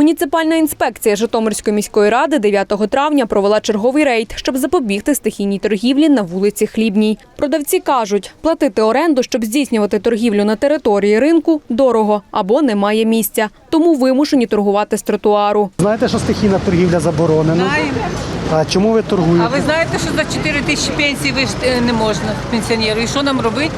Муніципальна інспекція Житомирської міської ради 9 травня провела черговий рейд, щоб запобігти стихійній торгівлі на вулиці Хлібній. Продавці кажуть, платити оренду, щоб здійснювати торгівлю на території ринку, дорого або немає місця, тому вимушені торгувати з тротуару. Знаєте, що стихійна торгівля заборонена? Знаємо. А чому ви торгуєте? А ви знаєте, що за 4 тисячі пенсій ви ж е, не можна пенсіонеру? І що нам робити?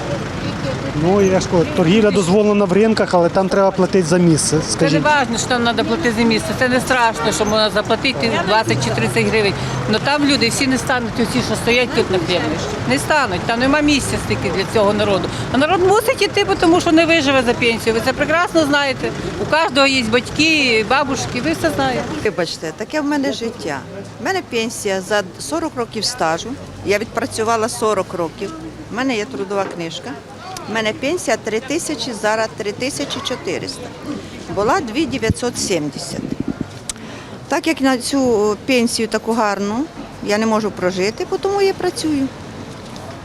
Ну я ж кажу, торгівля дозволена в ринках, але там треба платити за місце. Це не Скажіть, важливо, що нам треба платити за місце. Це не страшно, що можна заплатити 20 чи 30 гривень. Але там люди всі не стануть, усі, що стоять тут на хлібі. Не стануть. Там нема місця стільки для цього народу. А народ мусить іти, тому що не виживе за пенсію. Ви це прекрасно знаєте. У кожного є батьки, бабушки, ви все знаєте. Вибачте, таке в мене життя. У мене пенсія за 40 років стажу. Я відпрацювала 40 років. У мене є трудова книжка. У мене пенсія 3 тисячі, зараз 3 тисячі 400. Була 2970. Так як на цю пенсію таку гарну я не можу прожити, тому я працюю.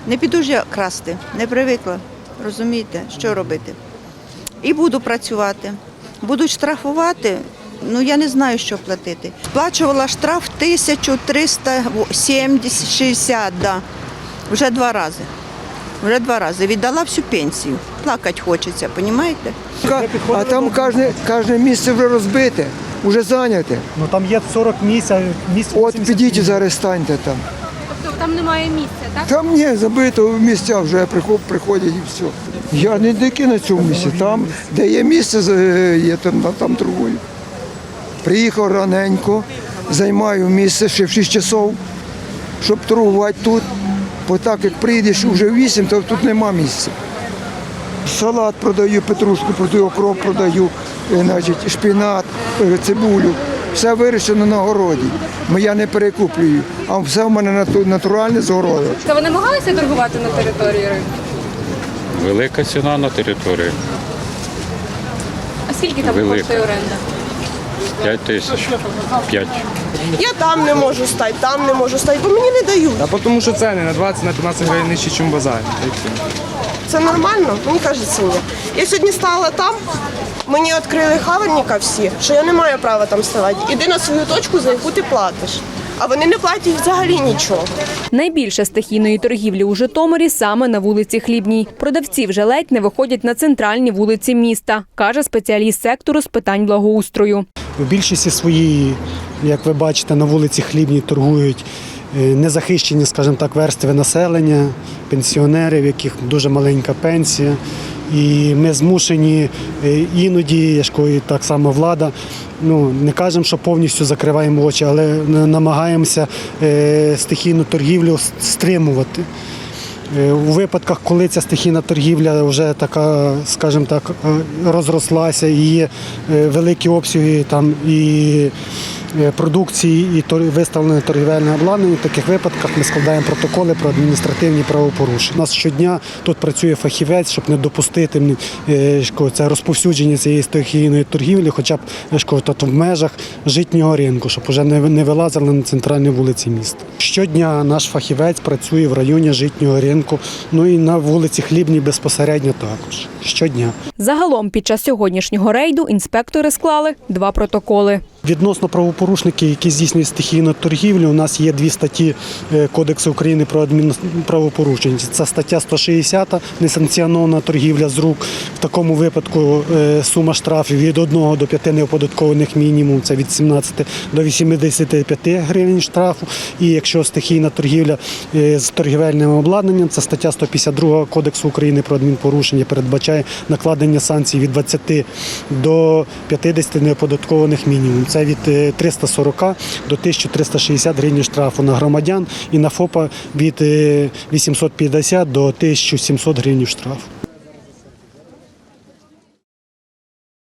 Не піду ж я красти, не привикла. Розумієте, що робити? І буду працювати. Будуть штрафувати, ну я не знаю, що платити. Сплачувала штраф 1370, да. вже два рази. Вже два рази. Віддала всю пенсію. Плакати хочеться, розумієте? А там кожне, кожне місце вже розбите, вже зайняте. ну там є 40 місць, а місць От 80 підіть і зараз станьте там. Тобто там немає місця, так? Там ні, забито в місця вже приход- приходять і все. Я не дикий на цьому місці. Там, де є місце, з- є, там, там торгую. Приїхав раненько, займаю місце ще в 6 часов, щоб торгувати тут. Бо так як прийдеш вже в 8, то тут нема місця. Салат продаю, петрушку продаю, окроп продаю, е, значить, шпінат, е, цибулю. Все вирощено на городі. Я не перекуплюю, а все в мене натуральне з городу. Та ви намагалися торгувати на території ринку? Велика ціна на території. А скільки там Велика. коштує оренда? 5 тисяч. 5. Я там не можу стати, там не можу стати, бо мені не дають. А тому що ціни на 20 на 15 гривень нижче, ніж все. Це нормально? Мені кажеться, ні. Я сьогодні стала там, мені відкрили хавальника всі, що я не маю права там ставати. Іди на свою точку, за яку ти платиш. А вони не платять взагалі нічого. Найбільше стихійної торгівлі у Житомирі саме на вулиці Хлібній. Продавці вже ледь не виходять на центральні вулиці міста, каже спеціаліст сектору з питань благоустрою. У більшості своїй, як ви бачите, на вулиці Хлібній торгують е, незахищені, скажімо так, верстви населення, пенсіонери, в яких дуже маленька пенсія. І ми змушені е, іноді, я ж кажу, так само влада. Ну не кажемо, що повністю закриваємо очі, але намагаємося е, стихійну торгівлю стримувати. Е, У випадках, коли ця стихійна торгівля вже така, скажімо так, е, розрослася і є е, великі обсяги там і продукції, і тор- виставлене торгівельне обладнання, в таких випадках ми складаємо протоколи про адміністративні правопорушення. У нас щодня тут працює фахівець, щоб не допустити е, це розповсюдження цієї стихійної торгівлі, хоча б тут в межах житнього ринку, щоб вже не вилазили на центральні вулиці міста. Щодня наш фахівець працює в районі житнього ринку, ну і на вулиці Хлібній безпосередньо також. Щодня. Загалом під час сьогоднішнього рейду інспектори склали два протоколи. Відносно правопорушників, які здійснюють стихійну торгівлю, у нас є дві статті е, Кодексу України про адмінправопорушення. Це стаття 160 несанкціонована торгівля з рук. В такому випадку е, сума штрафів від 1 до 5 неоподаткованих мінімум, це від 17 до 85 гривень штрафу. І якщо стихійна торгівля е, з торгівельним обладнанням, це стаття 152 Кодексу України про адмінпорушення передбачає накладення санкцій від 20 до 50 неоподаткованих мінімум. Це від е, 340 до 1360 гривень штрафу на громадян і на ФОПа від е, 850 до 1700 гривень штрафу.